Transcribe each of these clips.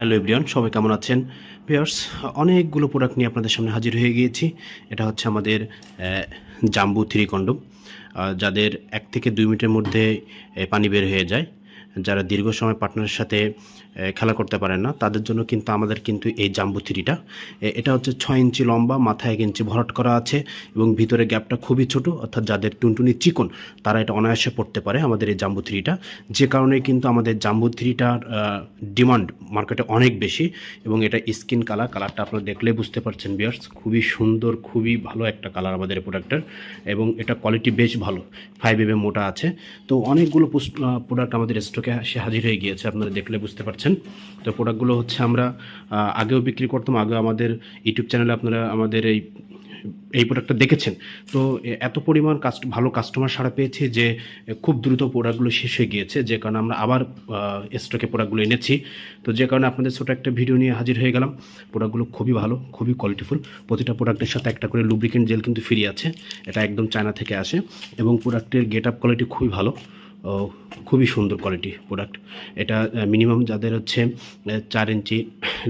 Hello everyone, সবাই কেমন আছেন? পেয়ার্স অনেকগুলো প্রোডাক্ট নিয়ে আপনাদের সামনে হাজির হয়ে গিয়েছি। এটা হচ্ছে আমাদের জাম্বু থ্রি কন্ডম। যাদের এক থেকে দুই মিনিটের মধ্যে পানি বের হয়ে যায়। যারা দীর্ঘ সময় পার্টনারের সাথে খেলা করতে পারেন না, তাদের জন্য কিন্তু আমাদের কিন্তু এই জাম্বু থ্রিটা। এটা হচ্ছে ছয় ইঞ্চি লম্বা, মাথায় এক ইঞ্চি ভরাট করা আছে এবং ভিতরে গ্যাপটা খুবই ছোট, অর্থাৎ যাদের টুনটুনি চিকন, তারা এটা অনায়াসে পড়তে পারে আমাদের এই জাম্বু থ্রিটা। যে কারণে কিন্তু আমাদের জাম্বু থ্রিটার ডিমান্ড মার্কেটে অনেক বেশি এবং এটা স্কিন কালার কালারটা আপনারা দেখলে বুঝতে পারছেন বিয়ার্স খুবই সুন্দর, খুবই ভালো একটা কালার আমাদের প্রোডাক্টের এবং এটা কোয়ালিটি বেশ ভালো ফাইভ এম মোটা আছে। তো অনেকগুলো প্রোডাক্ট আমাদের স্টকে এসে হাজির হয়ে গিয়েছে, আপনারা দেখলে বুঝতে পারছেন। তো প্রোডাক্টগুলো হচ্ছে আমরা আগেও বিক্রি করতাম আগে আমাদের ইউটিউব চ্যানেলে আপনারা আমাদের এই এই প্রোডাক্টটা দেখেছেন। তো এত পরিমাণ কাস্ট ভালো কাস্টমার সাড়া পেয়েছে যে খুব দ্রুত প্রোডাক্টগুলো শেষ হয়ে গিয়েছে। যে কারণে আমরা আবার স্টকে প্রোডাক্টগুলো এনেছি। তো যে কারণে আপনাদের ছোটো একটা ভিডিও নিয়ে হাজির হয়ে গেলাম। প্রোডাক্টগুলো খুবই ভালো, খুবই কোয়ালিটিফুল প্রতিটা প্রোডাক্টের সাথে একটা করে লুব্রিকেন্ট জেল কিন্তু ফ্রি আছে। এটা একদম চায়না থেকে আসে। এবং প্রোডাক্টের গেট আপ কোয়ালিটি খুবই ভালো। খুবই সুন্দর কোয়ালিটি প্রোডাক্ট এটা মিনিমাম যাদের হচ্ছে চার ইঞ্চি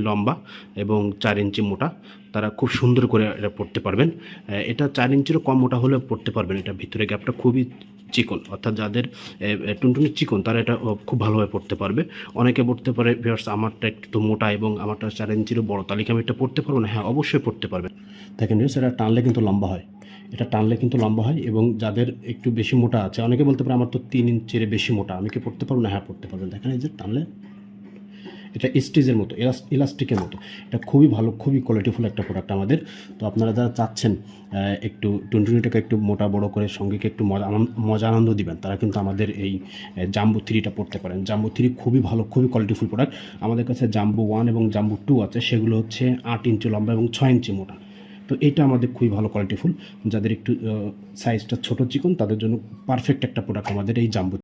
লম্বা এবং চার ইঞ্চি মোটা, তারা খুব সুন্দর করে এটা পড়তে পারবেন। এটা চার ইঞ্চিরও কম মোটা হলেও পড়তে পারবেন। এটা ভিতরে গ্যাপটা খুবই চিকন, অর্থাৎ যাদের টুনটুনি চিকন, তারা এটা খুব ভালোভাবে পড়তে পারবে। অনেকে পড়তে পারে, ভিউয়ার্স, আমারটা একটু মোটা এবং আমারটা চার ইঞ্চিরও বড়, তাহলে কি আমি এটা পড়তে পারব? না হ্যাঁ অবশ্যই পড়তে পারবেন। দেখেন, ভিউয়ার্স, এটা টানলে কিন্তু লম্বা হয়। এটা টানলে কিন্তু লম্বা হয় এবং যাদের একটু বেশি মোটা আছে, অনেকে বলতে পারে আমার তো তিন ইঞ্চির বেশি মোটা, আমি কি পড়তে পারব? না হ্যাঁ পড়তে পারবেন। দেখেন এই যে টানলে, এটা স্টিজের মতো ইলাস্টিকের মতো। এটা খুবই ভালো, খুবই কোয়ালিটিফুল একটা প্রোডাক্ট আমাদের। তো আপনারা যারা চাচ্ছেন একটু টুনটুনিটাকে একটু মোটা বড় করে সঙ্গীকে একটু মজা মজা, আনন্দ দিবেন, তারা কিন্তু আমাদের এই জাম্বু থ্রিটা পড়তে পারেন। জাম্বু থ্রি খুবই ভালো, খুবই কোয়ালিটিফুল প্রোডাক্ট আমাদের কাছে জাম্বু ওয়ান এবং জাম্বু টু আছে, সেগুলো হচ্ছে আট ইঞ্চি লম্বা এবং ছয় ইঞ্চি মোটা। তো এটা আমাদের খুবই ভালো কোয়ালিটি ফুল। যাদের একটু সাইজটা ছোটো চিকন, তাদের জন্য পারফেক্ট একটা প্রোডাক্ট আমাদের এই জাম্বু